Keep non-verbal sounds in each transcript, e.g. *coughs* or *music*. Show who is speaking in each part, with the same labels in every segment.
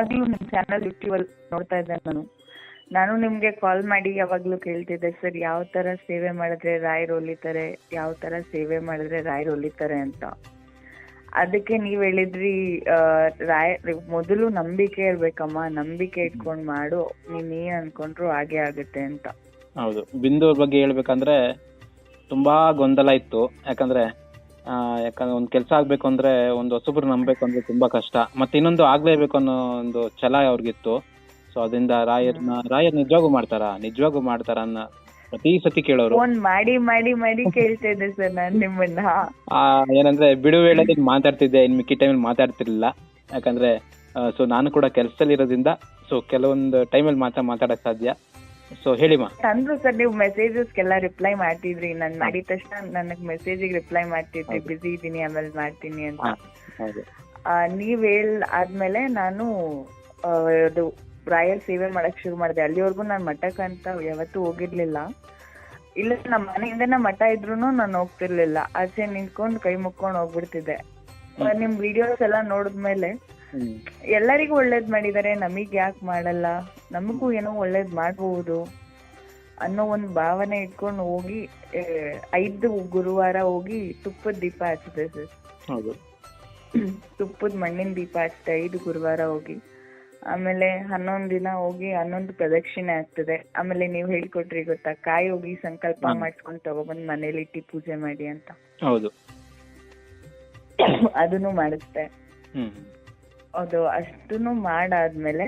Speaker 1: ಯಾವಾಗ್ಲೂ ನಿಮ್ channel YouTube ನೋಡ್ತಾ ಇದ್ದೆ ನಾನು. ನಾನು ನಿಮ್ಗೆ ಕಾಲ್ ಮಾಡಿ ಯಾವಾಗ್ಲೂ ಕೇಳ್ತಿದ್ದೆ, ಸರ್, ಯಾವ ತರ ಸೇವೆ ಮಾಡಿದ್ರೆ ರಾಯರು ಒಲಿತಾರೆ ಯಾವ ತರ ಸೇವೆ ಮಾಡಿದ್ರೆ ರಾಯರು ಒಲಿತಾರೆ ಅಂತ. ಅದಕ್ಕೆ ನೀವ್ ಹೇಳಿದ್ರಿ ರಾಯ ಮೊದಲು ನಂಬಿಕೆ ಇರ್ಬೇಕಮ್ಮ, ನಂಬಿಕೆ ಇಟ್ಕೊಂಡ್ ಮಾಡು, ನೀನ್ ಏನ್ ಅನ್ಕೊಂಡ್ರು ಹಾಗೆ ಆಗುತ್ತೆ ಅಂತ.
Speaker 2: ಹೌದು. ಬಿಂದು ಅವ್ರ ಬಗ್ಗೆ ಹೇಳ್ಬೇಕಂದ್ರೆ ತುಂಬಾ ಗೊಂದಲ ಇತ್ತು. ಯಾಕಂದ್ರೆ ಯಾಕಂದ್ರೆ ಒಂದ್ ಕೆಲಸ ಆಗ್ಬೇಕು ಅಂದ್ರೆ ಒಂದು ಹೊಸಬ್ರು ನಂಬಬೇಕು ಅಂದ್ರೆ ತುಂಬಾ ಕಷ್ಟ. ಮತ್ತೆ ಇನ್ನೊಂದು ಆಗ್ಲೇಬೇಕು ಅನ್ನೋ ಒಂದು ಛಲ ಅವ್ರಿಗಿತ್ತು. ಸೊ ಅದರಿಂದ ರಾಯರ್ನ ರಾಯರ್ ನಿಜವಾಗೂ ಮಾಡ್ತಾರ? ನಿಜವಾಗೂ ಮಾಡ್ತಾರ ಅನ್ನೋ ಪ್ರತಿ ಸತಿ ಕೇಳೋರು.
Speaker 1: ಫೋನ್ ಮಾಡಿ ಮಾಡಿ ಮಾಡಿ ಕೇಳ್ತಾ ಇದ್ದೆ ಸರ್ ನಾನು ನಿಮ್ಮನ್ನ.
Speaker 2: ಆ, ಏನಂದ್ರೆ ಬಿಡು ವೇಳೆಯಲ್ಲಿ ಮಾತಾಡ್ತಿದ್ದೆ ಇನ್ ಮಿಕ್ಕಿ ಟೈಮಲ್ಲಿ ಮಾತಾಡ್ತಿರ್ಲಿಲ್ಲ. ಯಾಕಂದ್ರೆ ಸೊ ನಾನು ಕೂಡ ಕೆಲಸದಲ್ಲಿ ಇರೋದ್ರಿಂದ ಸೊ ಕೆಲವೊಂದು ಟೈಮಲ್ಲಿ ಮಾತ್ರ ಮಾತಾಡಕ್ ಸಾಧ್ಯ. ಸೊ ಹೇಳಿ
Speaker 1: ಅಂದ್ರು ಸರ್ ನೀವು ಮೆಸೇಜಸ್ಗೆಲ್ಲ ರಿಪ್ಲೈ ಮಾಡ್ತಿದ್ರಿ. ನಾನು ಮಾಡಿದ ತಕ್ಷಣ ನನಗ್ ಮೆಸೇಜಿಗೆ ರಿಪ್ಲೈ ಮಾಡ್ತಿದ್ರಿ. ಬಿಸಿ ಇದೀನಿ ಆಮೇಲೆ ಮಾಡ್ತೀನಿ ಅಂತ. ಆ, ನೀವ್ ಹೇಳ್ ಆದ್ಮೇಲೆ ನಾನು ಅದು ರಾಯಲ್ ಸೇವೆ ಮಾಡಕ್ ಶುರು ಮಾಡಿದೆ. ಅಲ್ಲಿವರೆಗೂ ನಾನು ಮಠಕ್ಕೆ ಅಂತ ಯಾವತ್ತೂ ಹೋಗಿರ್ಲಿಲ್ಲ. ಇಲ್ಲ ನಮ್ಮ ಮನೆಯಿಂದನೇ ಮಠ ಇದ್ರೂನು ನಾನು ಹೋಗ್ತಿರ್ಲಿಲ್ಲ. ಆಚೆ ನಿಂತ್ಕೊಂಡು ಕೈ ಮುಕ್ಕೊಂಡು ಹೋಗ್ಬಿಡ್ತಿದ್ದೆ. ನಿಮ್ ವಿಡಿಯೋಸ್ ಎಲ್ಲ ನೋಡಿದ್ಮೇಲೆ ಎಲ್ಲರಿಗೂ ಒಳ್ಳೇದ್ ಮಾಡಿದಾರೆ. ನಮಗ್ ಯಾಕೆ ಮಾಡಲ್ಲ? ನಮಗೂ ಏನೋ ಒಳ್ಳೇದ್ ಮಾಡಬಹುದು ಅನ್ನೋ ಒಂದು ಭಾವನೆ ಇಟ್ಕೊಂಡು ಹೋಗಿ ಐದು ಗುರುವಾರ ಹೋಗಿ ತುಪ್ಪದ ದೀಪ ಹಚ್ಚಿದೆ ಸರ್.
Speaker 2: ಹೌದು.
Speaker 1: ತುಪ್ಪದ ಮಣ್ಣಿನ ದೀಪ ಹಚ್ಚಿದೆ ಐದು ಗುರುವಾರ ಹೋಗಿ. ಆಮೇಲೆ ಹನ್ನೊಂದು ದಿನ ಹೋಗಿ ಹನ್ನೊಂದು ಪ್ರದಕ್ಷಿಣೆ ಆಗ್ತದೆ. ಆಮೇಲೆ ನೀವು ಹೇಳ್ಕೊಟ್ರಿ ಗೊತ್ತಾ ಕಾಯಿ ಹೋಗಿ ಸಂಕಲ್ಪ
Speaker 2: ಮಾಡ್ಕೊಂಡು
Speaker 1: ಮಾಡ್ಸ್ಕೊಂಡು ತಗೊಬಂದ್ ಮನೇಲಿ ಇಟ್ಟಿ ಪೂಜೆ ಮಾಡಿ ಅಂತ.
Speaker 2: ಹೌದು.
Speaker 1: ಅದನ್ನು
Speaker 2: ಮಾಡುತ್ತೆ
Speaker 1: ಅದು ಅಷ್ಟನ್ನು ಮಾಡಾದ್ಮೇಲೆ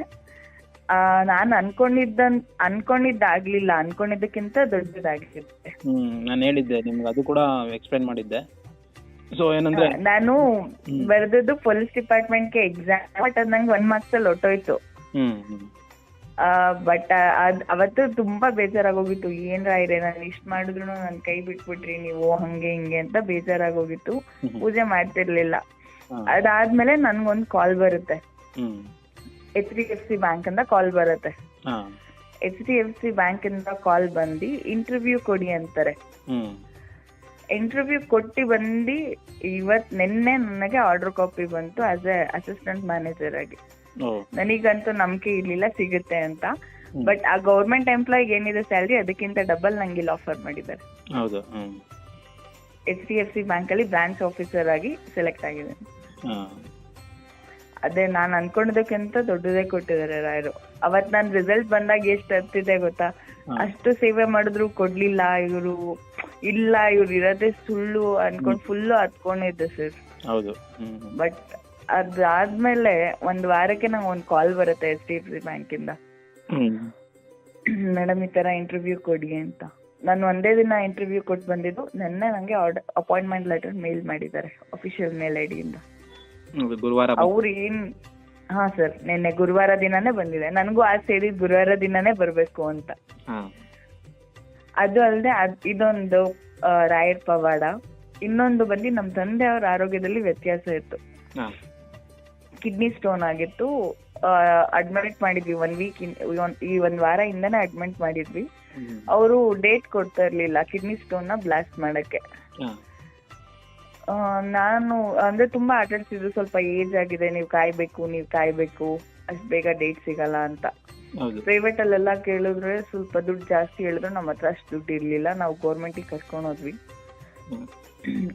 Speaker 1: ನಾನ್ ಅನ್ಕೊಂಡಿದ್ದ ಅನ್ಕೊಂಡಿದ್ದಾಗ್ಲಿಲ್ಲ. ಅನ್ಕೊಂಡಿದ್ದಕ್ಕಿಂತ ದೊಡ್ಡದಾಗಿರುತ್ತೆ.
Speaker 2: ಹ್ಮ್ ನಾನು ಹೇಳಿದ್ದೆ ನಿಮ್ಗೆ ಅದು ಕೂಡ ಎಕ್ಸ್ಪ್ಲೈನ್ ಮಾಡಿದ್ದೆ. ಸೊ ಏನಂದ್ರೆ
Speaker 1: ನಾನು ಬರೆದದ್ದು ಪೊಲೀಸ್ ಡಿಪಾರ್ಟ್ಮೆಂಟ್ಗೆ ಎಕ್ಸಾಮ್ ಬಟ್ ಅದ್ ನಂಗೆ ಒನ್ ಮಾರ್ಕ್ಸ್ ಅಲ್ಲಿ ಹೊಟ್ಟೋಯ್ತು
Speaker 2: ಹ್ಮ್ ಹ್ಮ್.
Speaker 1: ಬಟ್ ಅದ್ ಅವತ್ತು ತುಂಬಾ ಬೇಜಾರಾಗೋಗಿತ್ತು. ಏನ್ ರಾಯ್ರೆ ನಾನು ಇಷ್ಟ ಮಾಡಿದ್ರು ನನ್ ಕೈ ಬಿಟ್ಬಿಟ್ರಿ ನೀವು ಹಂಗೆ ಹಿಂಗೆ ಅಂತ ಬೇಜಾರಾಗೋಗಿತ್ತು. ಪೂಜೆ ಮಾಡ್ತಿರ್ಲಿಲ್ಲ. ಅದಾದ್ಮೇಲೆ ನನ್ಗೊಂದ್ ಕಾಲ್ ಬರುತ್ತೆ. H D F C bank ಇಂದ ಕಾಲ್ ಬರುತ್ತೆ. H D F C bank ಇಂದ ಕಾಲ್ ಬಂದು ಇಂಟರ್ವ್ಯೂ ಕೊಡಿ ಅಂತಾರೆ. ಇಂಟರ್ವ್ಯೂ ಕೊಟ್ಟು ಬಂದು ಇವತ್ ನಿನ್ನೆ ನನಗೆ ಆರ್ಡರ್ ಕಾಪಿ ಬಂತು ಆಸ್ ಎ ಅಸಿಸ್ಟೆಂಟ್ ಮ್ಯಾನೇಜರ್ ಆಗಿ. ನನಗಂತೂ ನಂಬಿಕೆ ಇರ್ಲಿಲ್ಲ ಸಿಗುತ್ತೆ ಅಂತ. ಬಟ್ ಆ ಗೌರ್ಮೆಂಟ್ ಎಂಪ್ಲಾಯ್ ಏನಿದೆ ಸ್ಯಾಲ್ರಿ ಅದಕ್ಕಿಂತ ಡಬಲ್ ನಂಗೆ ಇಲ್ಲಿ ಆಫರ್ ಮಾಡಿದ್ದಾರೆ. H D F C bank ಅಲ್ಲಿ ಬ್ರಾಂಚ್ ಆಫೀಸರ್ ಆಗಿ ಸೆಲೆಕ್ಟ್ ಆಗಿದೆ ಅದೇ ನಾನು ಅನ್ಕೊಂಡಿದ್ದಕ್ಕಿಂತ ದೊಡ್ಡದೇ ಕೊಟ್ಟಿದ್ದಾರೆ ರಾಯರು. ಅವತ್ ನಾನ್ ರಿಸಲ್ಟ್ ಬಂದಾಗ ಎಷ್ಟು ಹತ್ತಿದೆ ಗೊತ್ತಾ? ಅಷ್ಟು ಸೇವೆ ಮಾಡಿದ್ರು ಕೊಡ್ಲಿಲ್ಲ ಇವರು. ಇಲ್ಲ ಇವ್ರು ಇರೋದೇ ಸುಳ್ಳು ಅನ್ಕೊಂಡ್ ಫುಲ್ ಹತ್ಕೊಂಡಿದ್ದೆ ಸರ್
Speaker 2: ಹೌದು.
Speaker 1: ಬಟ್ ಅದಾದ್ಮೇಲೆ ಒಂದ್ ವಾರಕ್ಕೆ ನಂಗೆ ಒಂದ್ ಕಾಲ್ ಬರುತ್ತೆ H D F C bank ಇಂದ. *clears throat* ಮೇಡಮ್ ಈ ತರ ಇಂಟರ್ವ್ಯೂ ಕೊಡಿ ಅಂತ. ನಾನು ಒಂದೇ ದಿನ ಇಂಟರ್ವ್ಯೂ ಕೊಟ್ಟು ಬಂದಿದ್ದು ನಿನ್ನೆ ನಂಗೆ ಆರ್ಡರ್ ಅಪಾಯಿಂಟ್ಮೆಂಟ್ ಲೆಟರ್ ಮೇಲ್ ಮಾಡಿದ್ದಾರೆ ಅಫಿಷಿಯಲ್ ಮೇಲ್
Speaker 2: ಇಂದ. ಗುರುವಾರ.
Speaker 1: ಅವ್ರು ಏನ್ ಹಾ ಸರ್ ನಿನ್ನೆ ಗುರುವಾರ ದಿನಾನೇ ಬಂದಿದೆ. ನನಗೂ ಆಸೆ ಸೇರಿ ಗುರುವಾರ ದಿನಾನೇ ಬರ್ಬೇಕು ಅಂತ. ಅದು ಅಲ್ಲದೆ ಇದೊಂದು ಆ, ರಾಯರ್ ಪವಾಡ. ಇನ್ನೊಂದು ಬಂದು ನಮ್ ತಂದೆ ಅವ್ರ ಆರೋಗ್ಯದಲ್ಲಿ ವ್ಯತ್ಯಾಸ ಇತ್ತು. ಕಿಡ್ನಿ ಸ್ಟೋನ್ ಆಗಿತ್ತು. ಅಡ್ಮಿಟ್ ಮಾಡಿದ್ವಿ ಒನ್ ವೀಕ್ ಈ ಒಂದ್ ವಾರ ಇಂದನೇ ಅಡ್ಮಿಟ್ ಮಾಡಿದ್ವಿ. ಅವರು ಡೇಟ್ ಕೊಡ್ತಾ ಇರ್ಲಿಲ್ಲ ಕಿಡ್ನಿ ಸ್ಟೋನ್ನ ಬ್ಲಾಸ್ಟ್ ಮಾಡಕ್ಕೆ. ಆ, ನಾನು ಅಂದ್ರೆ ತುಂಬಾ ಆಟಾಡ್ತಿದ್ರು ಸ್ವಲ್ಪ ಏಜ್ ಆಗಿದೆ ನೀವು ಕಾಯ್ಬೇಕು ನೀವು ಕಾಯ್ಬೇಕು ಅಷ್ಟ್ ಬೇಗ ಡೇಟ್ ಸಿಗಲ್ಲ ಅಂತ.
Speaker 2: ಹೌದು.
Speaker 1: ಪ್ರೈವೇಟ್ ಅಲ್ಲೆಲ್ಲ ಕೇಳಿದ್ರೆ ಸ್ವಲ್ಪ ದುಡ್ಡು ಜಾಸ್ತಿ ಹೇಳಿದ್ರು ನಮ್ಮ ಹತ್ರ ಅಷ್ಟು ದುಡ್ಡು ಇರ್ಲಿಲ್ಲ. ನಾವು ಗೌರ್ಮೆಂಟಿಗೆ ಕರ್ಕೊಂಡು ಹೋದ್ವಿ.
Speaker 2: ಹ್ಮ್.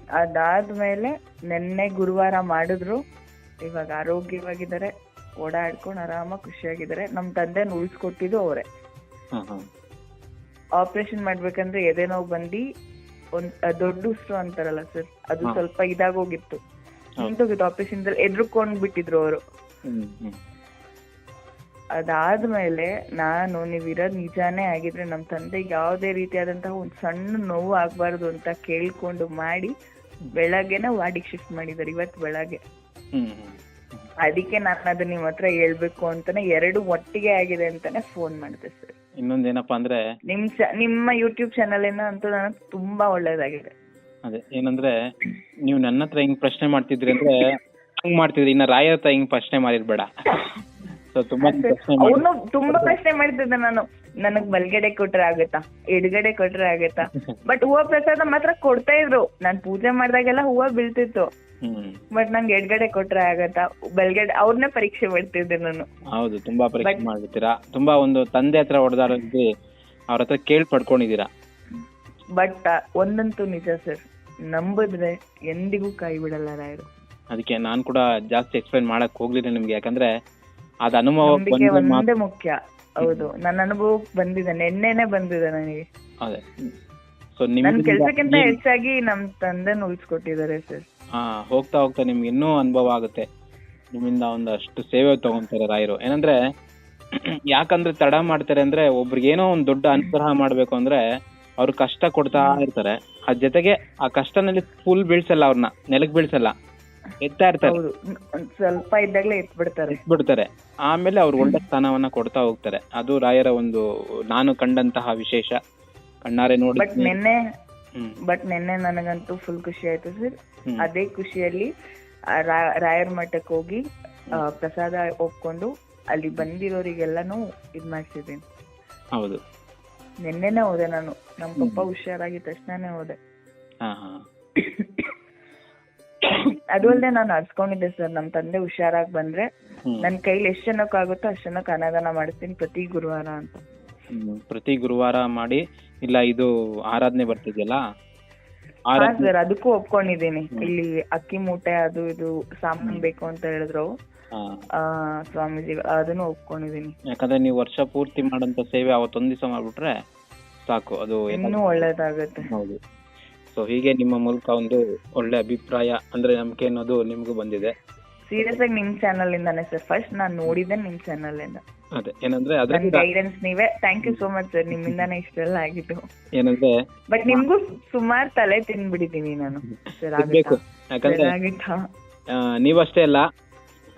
Speaker 1: ಅದಾದ್ಮೇಲೆ ನಿನ್ನೆ ಗುರುವಾರ ಮಾಡಿದ್ರು. ಇವಾಗ ಆರೋಗ್ಯವಾಗಿದ್ದಾರೆ. ಓಡಾಡ್ಕೊಂಡು ಆರಾಮಾಗಿ ಖುಷಿಯಾಗಿದ್ದಾರೆ. ನಮ್ ತಂದೆನ ಉಳಿಸ್ಕೊಟ್ಟಿದ್ದು ಅವರೇ.
Speaker 2: ಹಾ ಹಾ
Speaker 1: ಆಪರೇಷನ್ ಮಾಡ್ಬೇಕಂದ್ರೆ ಎದೆ ನೋವು ಬಂದು ಒಂದ್ ದೊಡ್ಡ ಉಸ್ರು ಅಂತಾರಲ್ಲ ಸರ್ ಅದು. ಸ್ವಲ್ಪ ಇದಾಗೋಗಿತ್ತು.
Speaker 2: ಹೋಗಿತ್ತು
Speaker 1: ನಿಂತೋಗಿತ್ತು ಆಪರೇಷನ್ ಎದ್ರುಕೊಂಡ್ ಬಿಟ್ಟಿದ್ರು ಅವರು. ಅದಾದ್ಮೇಲೆ ನಾನು ನೀವಿರೋದ್ ನಿಜಾನೇ ಆಗಿದ್ರೆ ನಮ್ ತಂದೆ ಯಾವುದೇ ರೀತಿಯಾದಂತಹ ಒಂದ್ ಸಣ್ಣ ನೋವು ಆಗ್ಬಾರ್ದು ಅಂತ ಕೇಳ್ಕೊಂಡು ಮಾಡಿ ಬೆಳಗ್ಗೆನ ವಾರ್ಡಿಗೆ ಶಿಫ್ಟ್ ಮಾಡಿದ್ದಾರೆ ಇವತ್ತು ಬೆಳಗ್ಗೆ. ಅದಕ್ಕೆ ನಾನು ಅದನ್ನ ನಿಮ್ ಹತ್ರ ಹೇಳ್ಬೇಕು ಅಂತಾನೆ ಎರಡು ಒಟ್ಟಿಗೆ ಆಗಿದೆ ಅಂತಾನೆ ಫೋನ್ ಮಾಡಿದೆ ಸರ್
Speaker 2: ಇನ್ನೊಂದೇನಪ್ಪಾ ಅಂದ್ರೆ
Speaker 1: ನಿಮ್ ಚ- ನಿಮ್ಮ ಯೂಟ್ಯೂಬ್ ಚಾನಲ್ ಇಂದ ಅಂತೂ ನನಗೆ ತುಂಬಾ ಒಳ್ಳೇದಾಗಿದೆ.
Speaker 2: ಅದೇ ಏನಂದ್ರೆ ನೀವು ನನ್ನ ಹತ್ರ ಹಿಂಗ್ ಪ್ರಶ್ನೆ ಮಾಡ್ತಿದ್ರಿ ಅಂದ್ರೆ ಹಂಗ್ ಮಾಡ್ತಿದ್ರಿ. ಇನ್ನ ರಾಯ ಹತ್ರ ಹಿಂಗ್ ಪ್ರಶ್ನೆ ಮಾಡಿರ್ಬೇಡ. ಸೊ ತುಂಬಾ ಪ್ರಶ್ನೆ ಮಾಡಿ.
Speaker 1: ಅವನು ತುಂಬಾ ಪ್ರಶ್ನೆ ಮಾಡ್ತಿದ್ದೆ ನಾನು. ನನಗ್ ಬಲ್ಗಡೆ ಕೊಟ್ರೆ ಆಗುತ್ತಾ? ಎಡಗಡೆ ಕೊಟ್ರೆ ಆಗುತ್ತಾ? *laughs* ಬಟ್ ಹೂವ ಪ್ರಸಾದ ಮಾತ್ರ ಕೊಡ್ತಾ ಇದ್ರು. ನಾನ್ ಪೂಜೆ ಮಾಡ್ದಾಗೆಲ್ಲ ಹೂವ ಬೀಳ್ತಿತ್ತು. ಬಟ್ ನಂಗೆ ಎಡ್ಗಡೆ ಕೊಟ್ರೆ ಆಗತ್ತಾ? ಬೆಳ್ಗಡೆ ಅವ್ರನ್ನೇ ಪರೀಕ್ಷೆ ಮಾಡ್ತಿದ್ದೆ ನಾನು.
Speaker 2: ಹೌದು ತುಂಬಾ ಪರೀಕ್ಷೆ ಮಾಡ್ತೀರಾ ತುಂಬಾ ಒಂದು ತಂದೆ ಹತ್ರ ಹೊಡೆದಾರ ಅವ್ರ ಹತ್ರ ಕೇಳಿ ಪಡ್ಕೊಂಡಿದ್ದೀರಾ?
Speaker 1: ಬಟ್ ಒಂದಂತೂ ನಿಜ ಸರ್ ನಂಬಿದ್ರೆ ಎಂದಿಗೂ ಕೈ ಬಿಡಲ್ಲ ರಾಯರು.
Speaker 2: ಅದಕ್ಕೆ ನಾನು ಕೂಡ ಜಾಸ್ತಿ ಎಕ್ಸ್ಪ್ಲೈನ್ ಮಾಡಕ್ ಹೋಗ್ಲಿಲ್ಲ ನಿಮ್ಗೆ. ಯಾಕಂದ್ರೆ ಅದ ಅನುಭವ
Speaker 1: ಒಂದೇ ಮುಖ್ಯ. ಹೌದು ನನ್ನ ಅನುಭವಕ್ಕೆ ಬಂದಿದೆ ನಿನ್ನೆನೆ ಬಂದಿದೆ ನನಗೆ.
Speaker 2: ಅದೇ. ಸೊ ನಿಮ್ಮ
Speaker 1: ಕೆಲ್ಸಕ್ಕಿಂತ ಹೆಚ್ಚಾಗಿ ನಮ್ಮ ತಂದೆ ಉಳಿಸ್ಕೊಟ್ಟಿದ್ದಾರೆ ಸರ್
Speaker 2: ಹಾ ಹೋಗ್ತಾ ಹೋಗ್ತಾ ನಿಮ್ಗೆ ಇನ್ನೂ ಅನುಭವ ಆಗುತ್ತೆ. ನಿಮ್ಮಿಂದ ಒಂದಷ್ಟು ಸೇವೆ ತಗೊಂತಾರೆ ರಾಯರು. ಏನಂದ್ರೆ ಯಾಕಂದ್ರೆ ತಡ ಮಾಡ್ತಾರೆ ಅಂದ್ರೆ ಒಬ್ರಿಗೆ ಏನೋ ಒಂದ್ ದೊಡ್ಡ ಅನುಗ್ರಹ ಮಾಡ್ಬೇಕು ಅಂದ್ರೆ ಅವ್ರು ಕಷ್ಟ ಕೊಡ್ತಾ ಇರ್ತಾರೆ. ಅದ್ ಜೊತೆಗೆ ಆ ಕಷ್ಟನಲ್ಲಿ ಫುಲ್ ಬೀಳ್ಸಲ್ಲ ಅವ್ರನ್ನ ನೆಲಕ್ ಬೀಳ್ಸಲ್ಲ. ಎತ್ತಾ ಇರ್ತಾರೆ.
Speaker 1: ಹೌದು. ಒಂದ್ ಸ್ವಲ್ಪ ಇದ್ದಾಗ್ಲೇ ಎತ್
Speaker 2: ಬಿಡ್ತಾರೆ ಆಮೇಲೆ ಅವ್ರು ಒಳ್ಳೆ ಸ್ಥಾನವನ್ನ ಕೊಡ್ತಾ ಹೋಗ್ತಾರೆ. ಅದು ರಾಯರ ಒಂದು ನಾನು ಕಂಡಂತಹ ವಿಶೇಷ. ಕಣ್ಣಾರೆ ನೋಡಿ.
Speaker 1: ಬಟ್ ನಿನ್ನೆ ಬಟ್ ನಿನ್ನೆ ನನಗಂತೂ ಫುಲ್ ಖುಷಿ ಆಯ್ತು ಸರ್ ಅದೇ ಖುಷಿಯಲ್ಲಿ ರಾಯರ್ ಮಠಕ್ಕೆ ಹೋಗಿ ಪ್ರಸಾದ ಒಪ್ಕೊಂಡು ಅಲ್ಲಿ ಬಂದಿರೋರಿಗೆಲ್ಲಾನು ಇದ್ ಮಾಡ್ಸಿದ್ದೀನಿ
Speaker 2: ಹೌದು.
Speaker 1: ನಿನ್ನೆನೆ ಹೋದೆ ನಾನು. ನಮ್ ಪಪ್ಪ ಹುಷಾರಾಗಿದ ತಕ್ಷಣನೇ ಹೋದೆ. ಅದು ಅಲ್ಲದೆ ನಾನು ಅರ್ಸ್ಕೊಂಡಿದ್ದೆ ಸರ್ ನಮ್ ತಂದೆ ಹುಷಾರಾಗಿ ಬಂದ್ರೆ. ನನ್ ಕೈಲಿ ಎಷ್ಟ್ ಜನಕ್ಕಾಗುತ್ತೋ ಅಷ್ಟ್ ಜನಕ್ಕೆ ಅನಾದಾನ ಮಾಡಿಸ್ತೀನಿ ಪ್ರತಿ ಗುರುವಾರ ಅಂತ.
Speaker 2: ಪ್ರತಿ ಗುರುವಾರ ಮಾಡಿ ಇಲ್ಲ ಇದು ಆರಾಧನೆ ಬರ್ತಿದೆಯಲ್ಲ? ಆರಾಧನೆ
Speaker 1: ಸರ್ ಅದಕ್ಕೂ ಒಪ್ಕೊಂಡಿದ್ದೀನಿ. ಇಲ್ಲಿ ಅಕ್ಕಿ ಮೂಟೆ ಅದು ಇದು ಸಾಮಾನ್ ಬೇಕು ಅಂತ ಹೇಳಿದ್ರು. ಸ್ವಾಮೀಜಿ ಅದನ್ನು ಒಪ್ಕೊಂಡಿದ್ದೀನಿ.
Speaker 2: ಯಾಕಂದ್ರೆ ನೀವು ವರ್ಷ ಪೂರ್ತಿ ಮಾಡಂತ ಸೇವೆ ಅವತ್ತೊಂದ್ ದಿವಸ ಮಾಡ್ಬಿಟ್ರೆ ಸಾಕು ಅದು
Speaker 1: ಇನ್ನೂ ಒಳ್ಳೇದಾಗುತ್ತೆ.
Speaker 2: ಹೌದು. ಸೊ ಹೀಗೆ ನಿಮ್ಮ ಮೂಲಕ ಒಂದು ಒಳ್ಳೆ ಅಭಿಪ್ರಾಯ ಅಂದ್ರೆ ನಂಬಿಕೆ ಅನ್ನೋದು ನಿಮ್ಗೂ ಬಂದಿದೆ.
Speaker 1: ಸೀರಿಯಸ್ ಆಗಿ ನಿಮ್ ಚಾನಲ್ ಇಂದಾನೆ ಸರ್. ಫಸ್ಟ್ ನಾನ್ ನೋಡಿದ್ದೆ ನಿಮ್ ಚಾನಲ್ ಇಂದ
Speaker 2: ಅದೇ ಏನಂದ್ರೆ
Speaker 1: ನನ್
Speaker 2: ಅದ್ರಿಂದ
Speaker 1: ಗೈಡೆನ್ಸ್ ನೀವೇ. Thank you so much sir. ನಿಮ್ಮಿಂದಾನೆ ಇಷ್ಟೆಲ್ಲ ಆಗಿದ್ದು.
Speaker 2: ಏನಂದ್ರೆ
Speaker 1: ಬಟ್ ನಿಮ್ಗೂ ಸುಮಾರು ತಲೆ ತಿನ್ಬಿಟ್ಟಿದೀನಿ ನಾನು. ಸರ್ ಆಗುತ್ತಾ?
Speaker 2: ಯಾಕಂದ್ರೆ
Speaker 1: ಸರ್ ಆಗುತ್ತಾ?
Speaker 2: ಆ, ನೀವಷ್ಟೇ ಅಲ್ಲ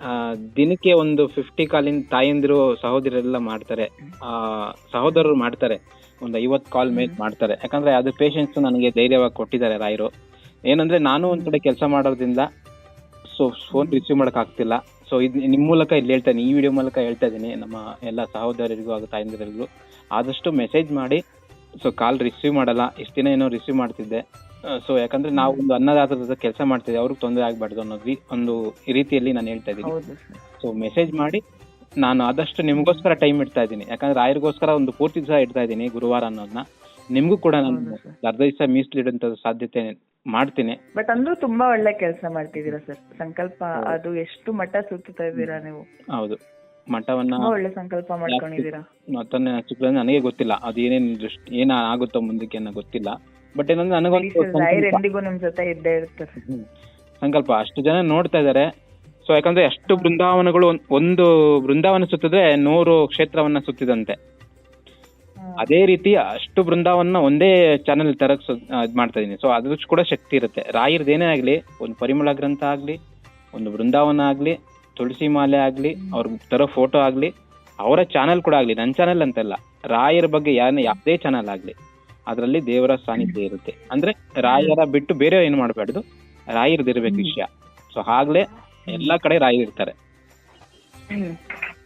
Speaker 2: ಆ, ದಿನಕ್ಕೆ ಒಂದು ಫಿಫ್ಟಿ ಕಾಲಿನ ತಾಯಂದಿರು ಸಹೋದರರೆಲ್ಲ ಮಾಡ್ತಾರೆ. ಆ ಸಹೋದರರು ಮಾಡ್ತಾರೆ. ಒಂದು ಐವತ್ ಕಾಲ್ ಮೇಲೆ ಮಾಡ್ತಾರೆ. ಯಾಕಂದ್ರೆ ಅದು ಪೇಷನ್ಸ್ ನನಗೆ ಧೈರ್ಯವಾಗಿ ಕೊಟ್ಟಿದ್ದಾರೆ ರಾಯರು. ಏನಂದ್ರೆ ನಾನು ಒಂದ್ ಕಡೆ ಕೆಲಸ ಮಾಡೋದ್ರಿಂದ ಸೊ ಫೋನ್ ರಿಸೀವ್ ಮಾಡಕ್ ಆಗ್ತಿಲ್ಲ. ಸೊ ಇದು ನಿಮ್ ಮೂಲಕ ಇಲ್ಲಿ ಹೇಳ್ತಾ ಈ ವಿಡಿಯೋ ಮೂಲಕ ಹೇಳ್ತಾ ಇದೀನಿ ನಮ್ಮ ಎಲ್ಲ ಸಹೋದರರಿಗೂ ಹಾಗೂ ತಾಯಂದಿರಿಗೂ ಆದಷ್ಟು ಮೆಸೇಜ್ ಮಾಡಿ. ಸೊ ಕಾಲ್ ರಿಸೀವ್ ಮಾಡಲ್ಲ. ಇಷ್ಟ ದಿನ ಏನೋ ರಿಸೀವ್ ಮಾಡ್ತಿದ್ದೆ. ಸೊ ಯಾಕಂದ್ರೆ ನಾವು ಒಂದು ಅನ್ನದಾತದ ಕೆಲಸ ಮಾಡ್ತಿದ್ದೆ. ಅವ್ರಿಗೆ ತೊಂದರೆ ಆಗ್ಬಾರ್ದು ಅನ್ನೋ ರೀ- ಒಂದು ರೀತಿಯಲ್ಲಿ ನಾನು ಹೇಳ್ತಾ ಇದ್ದೀನಿ. ಸೊ ಮೆಸೇಜ್ ಮಾಡಿ ನಾನು ಆದಷ್ಟು ನಿಮಗೋಸ್ಕರ ಟೈಮ್ ಇಡ್ತಾ ಇದ್ದೀನಿ. ಯಾಕಂದ್ರೆ ರಾಯರಿಗೋಸ್ಕರ ಒಂದು ಪೂರ್ತಿ ದಿವಸ ಇಡ್ತಾ ಇದ್ದೀನಿ ಗುರುವಾರ ಅನ್ನೋದನ್ನ ನಿಮಗೂ ಕೂಡ ನಾನು. ಅರ್ಧ ದಿವಸ ಮೀಸಲಿಡುವಂತ ಸಾಧ್ಯತೆ ಮಾಡ್ತೀನಿ.
Speaker 1: ಬಟ್ ಅಂದ್ರೂ ತುಂಬಾ ಒಳ್ಳೆ ಕೆಲಸ ಮಾಡ್ತಿದ್ದೀರಾ ಸರ್ ಸಂಕಲ್ಪ ಅದು ಎಷ್ಟು ಮಠ ಸುತ್ತಾ ಇದ್ದೀರಾ ನೀವು?
Speaker 2: ಹೌದು. ಮಠವನ್ನ
Speaker 1: ಒಳ್ಳೆ ಸಂಕಲ್ಪ ಮಾಡ್ಕೊಂಡಿದ್ದೀರಾ.
Speaker 2: ಮತ್ತೊಂದು ನನಗೆ ಗೊತ್ತಿಲ್ಲ. ಅದು ಏನೇನ್ ದೃಷ್ಟಿ ಏನ ಆಗುತ್ತೋ ಮುಂದಕ್ಕೆ ಅನ್ನೋ ಗೊತ್ತಿಲ್ಲ. ಬಟ್ ಏನಂದ್ರೆ ನನಗೊಂದು
Speaker 1: ನಿಮ್ ಜೊತೆ ಇದ್ದೇ ಇರ್ತಾರೆ
Speaker 2: ಸಂಕಲ್ಪ. ಅಷ್ಟು ಜನ ನೋಡ್ತಾ ಇದಾರೆ. ಸೊ ಯಾಕಂದ್ರೆ ಎಷ್ಟು ಬೃಂದಾವನಗಳು ಒಂದು ಬೃಂದಾವನ ಸುತ್ತಿದ್ರೆ ನೂರು ಕ್ಷೇತ್ರವನ್ನ ಸುತ್ತಿದಂತೆ. ಅದೇ ರೀತಿ ಅಷ್ಟು ಬೃಂದಾವನ ಒಂದೇ ಚಾನೆಲ್ ತರಕ್ ಇದ್ ಮಾಡ್ತಾ ಇದೀನಿ. ಸೊ ಅದ್ರ ಕೂಡ ಶಕ್ತಿ ಇರುತ್ತೆ. ರಾಯರ್ದೇನೇ ಆಗ್ಲಿ ಒಂದು ಪರಿಮಳ ಗ್ರಂಥ ಆಗ್ಲಿ ಒಂದು ಬೃಂದಾವನ ಆಗ್ಲಿ ತುಳಸಿ ಮಾಲೆ ಆಗ್ಲಿ ಅವ್ರ ತರೋ ಫೋಟೋ ಆಗ್ಲಿ ಅವರ ಚಾನೆಲ್ ಕೂಡ ಆಗ್ಲಿ ನನ್ನ ಚಾನೆಲ್ ಅಂತಲ್ಲ ರಾಯರ ಬಗ್ಗೆ ಯಾರ ಯಾವುದೇ ಚಾನೆಲ್ ಆಗ್ಲಿ ಅದರಲ್ಲಿ ದೇವರ ಸಾನ್ನಿಧ್ಯ ಇರುತ್ತೆ. ಅಂದ್ರೆ ರಾಯರ ಬಿಟ್ಟು ಬೇರೆ ಏನು ಮಾಡಬಾರ್ದು ರಾಯರ್ದಿರ್ಬೇಕು ವಿಷಯ. ಸೊ ಆಗ್ಲೇ ಎಲ್ಲಾ ಕಡೆ ರಾಯರ್ ಇರ್ತಾರೆ.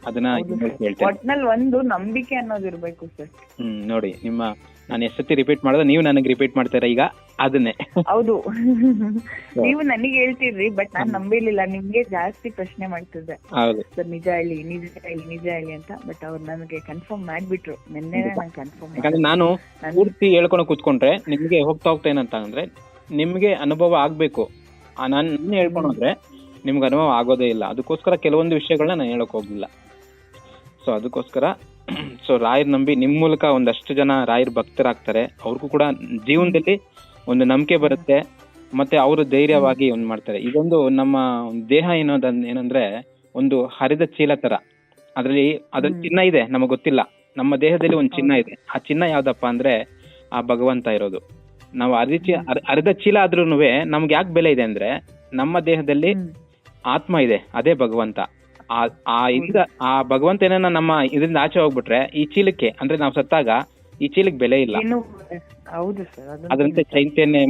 Speaker 2: ಅದನ್ನ. ಹೇಳ್ತೇನೆ.
Speaker 1: ಒಟ್ನಲ್ಲಿ ಒಂದು ನಂಬಿಕೆ ಅನ್ನೋದು ಇರ್ಬೇಕು ಸರ್.
Speaker 2: ಹ್ಮ್ ನೋಡಿ ನಿಮ್ಮ ನಾನು ಎಷ್ಟೊತ್ತಿ ರಿಪೀಟ್ ಮಾಡಿದ್ರೆ ನೀವು ನನಗೆ ರಿಪೀಟ್ ಮಾಡ್ತೀರಾ ಈಗ? ಅದನ್ನೇ.
Speaker 1: ಹೌದು. *laughs* ನೀವು ನನಗೆ ಹೇಳ್ತಿದ್ರಿ ಬಟ್ ನಾನ್ ನಂಬಿರ್ಲಿಲ್ಲ. ನಿಮ್ಗೆ ಜಾಸ್ತಿ ಪ್ರಶ್ನೆ ಮಾಡ್ತಿದ್ದೆ. ಸರ್ ನಿಜ ಹೇಳಿ ನಿಜ ಹೇಳಿ ನಿಜ ಹೇಳಿ ಅಂತ. ಬಟ್ ಅವ್ರು ನನಗೆ ಕನ್ಫರ್ಮ್ ಮಾಡ್ಬಿಟ್ರು. ನಿನ್ನೆ ನಂಗೆ ಕನ್ಫರ್ಮ್
Speaker 2: ಯಾಕಂದ್ರೆ ನಾನು ಪೂರ್ತಿ ಹೇಳ್ಕೊಂಡು ಕೂತ್ಕೊಂಡ್ರೆ ನಿಮ್ಗೆ ಹೋಗ್ತಾ ಹೋಗ್ತಾ ಏನಂತ ಅಂದ್ರೆ ನಿಮ್ಗೆ ಅನುಭವ ಆಗ್ಬೇಕು. ಆ ನಾನು ಹೇಳ್ಕೊಂಡ್ರೆ ಹೇಳ್ಕೊಂಡು ನಿಮ್ಗೆ ಅನುಭವ ಆಗೋದೇ ಇಲ್ಲ. ಅದಕ್ಕೋಸ್ಕರ ಕೆಲವೊಂದು ವಿಷಯಗಳನ್ನ ನಾನು ಹೇಳಕ್ ಹೋಗಿಲ್ಲ ಸೊ ಅದಕ್ಕೋಸ್ಕರ ಸೊ ರಾಯರ್ ನಂಬಿ ನಿಮ್ ಮೂಲಕ ಒಂದಷ್ಟು ಜನ ರಾಯರ್ ಭಕ್ತರಾಗ್ತಾರೆ. ಅವ್ರಿಗೂ ಕೂಡ ಜೀವನದಲ್ಲಿ ಒಂದು ನಂಬಿಕೆ ಬರುತ್ತೆ. ಮತ್ತೆ ಅವರು ಧೈರ್ಯವಾಗಿ ಒಂದ್ ಮಾಡ್ತಾರೆ. ಇದೊಂದು ನಮ್ಮ ದೇಹ ಏನೋದ ಏನಂದ್ರೆ ಒಂದು ಹರಿದ ಚೀಲ ತರ. ಅದ್ರಲ್ಲಿ ಅದ್ರ ಚಿನ್ನ ಇದೆ ನಮಗ್ ಗೊತ್ತಿಲ್ಲ. ನಮ್ಮ ದೇಹದಲ್ಲಿ ಒಂದು ಚಿನ್ನ ಇದೆ. ಆ ಚಿನ್ನ ಯಾವ್ದಪ್ಪ ಅಂದ್ರೆ ಆ ಭಗವಂತ ಇರೋದು. ನಾವು ಅರ್ಧ ಚೀಲ ಅರ್ಧ ಚೀಲ ಆದ್ರೂ ನಮ್ಗೆ ಯಾಕೆ ಬೆಲೆ ಇದೆ ಅಂದ್ರೆ ನಮ್ಮ ದೇಹದಲ್ಲಿ ಆತ್ಮ ಇದೆ ಅದೇ ಭಗವಂತ. ಆ ಇದ್ದ ಆ ಭಗವಂತ ಏನನ್ನ ನಮ್ಮ ಇದರಿಂದ ಆಚೆ ಹೋಗ್ಬಿಟ್ರೆ ಈ ಚೀಲಕ್ಕೆ ಅಂದ್ರೆ ನಾವು ಸತ್ತಾಗ ಈ ಚೀಲಕ್ಕೆ ಬೆಲೆ ಇಲ್ಲ.
Speaker 1: ಹೌದು ಸರ್ ಅದು
Speaker 2: ಅದರಂತೆ ಚೈತನ್ಯ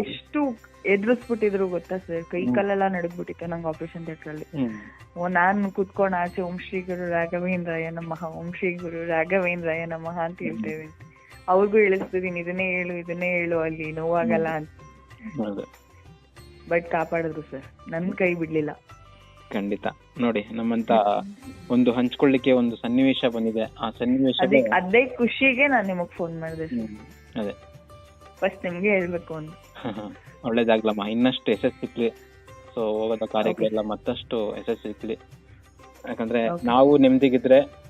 Speaker 1: ಎಷ್ಟು ಎದುರಿಸ್ಬಿಟ್ಟಿದ್ರು ಗೊತ್ತಾ ಸರ್ ಕೈ ಕಾಲೆಲ್ಲ ನಡಗ್ಬಿಟ್ಟಿತ್ತು ನಂಗೆ ಆಪರೇಷನ್ ಥಿಯೇಟರ್ ಅಲ್ಲಿ. ಓ ನಾನು ಕುತ್ಕೊಂಡು ಆಚೆ ಓಂ ಶ್ರೀ ಗುರು ರಾಘವೇಂದ್ರಾಯ ನಮಃ ಓಂ ಶ್ರೀ ಗುರು ರಾಘವೇಂದ್ರಾಯ ನಮಃ ಅಂತ ಹೇಳ್ತೇವೆ. ಅವ್ರಿಗೂ ಇಳಿಸ್ತಿದೀನಿ ಇದನ್ನೇ ಹೇಳು ಇದನ್ನೇ ಹೇಳು ಅಲ್ಲಿ ನೋವಾಗಲ್ಲ ಅಂತ. ಬಟ್ ಕಾಪಾಡಿದ್ರು ಸರ್ ನನ್ ಕೈ ಬಿಡ್ಲಿಲ್ಲ.
Speaker 2: ಖಂಡಿತ. ನೋಡಿ ನಮ್ಮಂತ ಒಂದು ಹಂಚ್ಕೊಳ್ಳಿಕ್ಕೆ ಒಂದು ಸನ್ನಿವೇಶ ಬಂದಿದೆ. ಆ ಸನ್ನಿವೇಶ
Speaker 1: ಅದೇ ಅದೇ ಖುಷಿಗೆ ನಾನು ನಿಮಗ್ ಫೋನ್ ಮಾಡಿದೆ.
Speaker 2: ಅದೇ.
Speaker 1: ಫಸ್ಟ್ ನಿಮ್ಗೆ ಹೇಳ್ಬೇಕು ಅಂತ *laughs*
Speaker 2: ಒಳ್ಳೇದಾಗ್ಲಮ್ಮ. ಇನ್ನಷ್ಟು ಯಶಸ್ಸು ಸಿಕ್ಲಿ. ಸೊ ಹೋಗೋದ ಎಲ್ಲ ಮತ್ತಷ್ಟು ಯಶಸ್ಸು ಸಿಕ್ಲಿ. ಯಾಕಂದ್ರೆ ನಾವು ನೆಮ್ಮದಿಗಿದ್ರೆ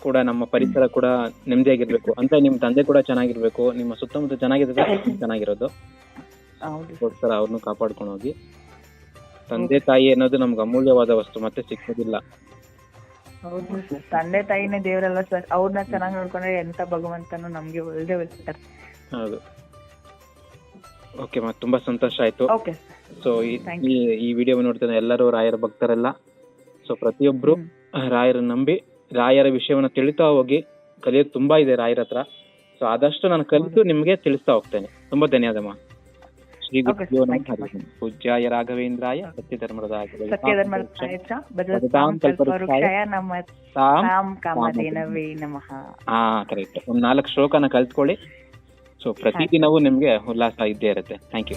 Speaker 2: ಕೂಡ ನಮ್ಮ ಪರಿಸರ ಕೂಡ ನೆಮ್ಮದಿಯಾಗಿರ್ಬೇಕು. ಅಂದ್ರೆ ನಿಮ್ ತಂದೆ ಕೂಡ ಚೆನ್ನಾಗಿರ್ಬೇಕು. ನಿಮ್ಮ ಸುತ್ತಮುತ್ತ ಚೆನ್ನಾಗಿದ್ರೆ *coughs* ಚೆನ್ನಾಗಿರೋದು. ಅವ್ರನ್ನು ಕಾಪಾಡ್ಕೊಂಡು ಹೋಗಿ. ತಂದೆ ತಾಯಿ ಅನ್ನೋದು ನಮ್ಗೆ ಅಮೂಲ್ಯವಾದ ವಸ್ತು ಮತ್ತೆ ಸಿಕ್ಕೋದಿಲ್ಲ.
Speaker 1: ಹೌದು ಸರ್ ತಂದೆ ತಾಯಿನೇ ದೇವರಲ್ಲ ಸರ್. ಅವ್ರನ್ನ ಚೆನ್ನಾಗಿ ನೋಡ್ಕೊಂಡ್ರೆ ಎಂತ ಭಗವಂತನು ನಮ್ಗೆ ಒಳ್ಳೆ ಸರ್
Speaker 2: ಹೌದು. ಓಕೆ ಮತ್ತೆ ತುಂಬಾ ಸಂತೋಷ ಆಯ್ತು.
Speaker 1: ಓಕೆ
Speaker 2: ಸೊ ಈ ಈ ವಿಡಿಯೋ ನೋಡ್ತಾನೆ ಎಲ್ಲರೂ ರಾಯರ ಭಕ್ತರೆಲ್ಲ ಸೊ ಪ್ರತಿಯೊಬ್ರು ರಾಯರ ನಂಬಿ ರಾಯರ ವಿಷಯವನ್ನ ತಿಳಿತಾ ಹೋಗಿ ಕಲಿಯೋದು ತುಂಬಾ ಇದೆ ರಾಯರ ಹತ್ರ. ಸೊ ಆದಷ್ಟು ನಾನು ಕಲಿತು ನಿಮ್ಗೆ ತಿಳಿಸ್ತಾ ಹೋಗ್ತೇನೆ. ತುಂಬಾ ಧನ್ಯವಾದಮ್ಮ. ಶ್ರೀ ಗುರುಭ್ಯೋ ನಮಃ. ಹರಿಃ. ಪೂಜ್ಯಾಯ ರಾಘವೇಂದ್ರಾಯ
Speaker 1: ನಮಃ.
Speaker 2: ಹಾ ಕರೆಕ್ಟ್ ಒಂದ್ ನಾಲ್ಕು ಶ್ಲೋಕನ ಕಲ್ತ್ಕೊಳ್ಳಿ. ಸೊ ಪ್ರತಿದಿನವೂ ನಿಮ್ಗೆ ಉಲ್ಲಾಸ ಇದ್ದೇ ಇರುತ್ತೆ. ಥ್ಯಾಂಕ್ ಯು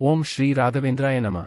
Speaker 3: ಓಂ ಶ್ರೀ ರಾಘವೇಂದ್ರಾಯ ನಮಃ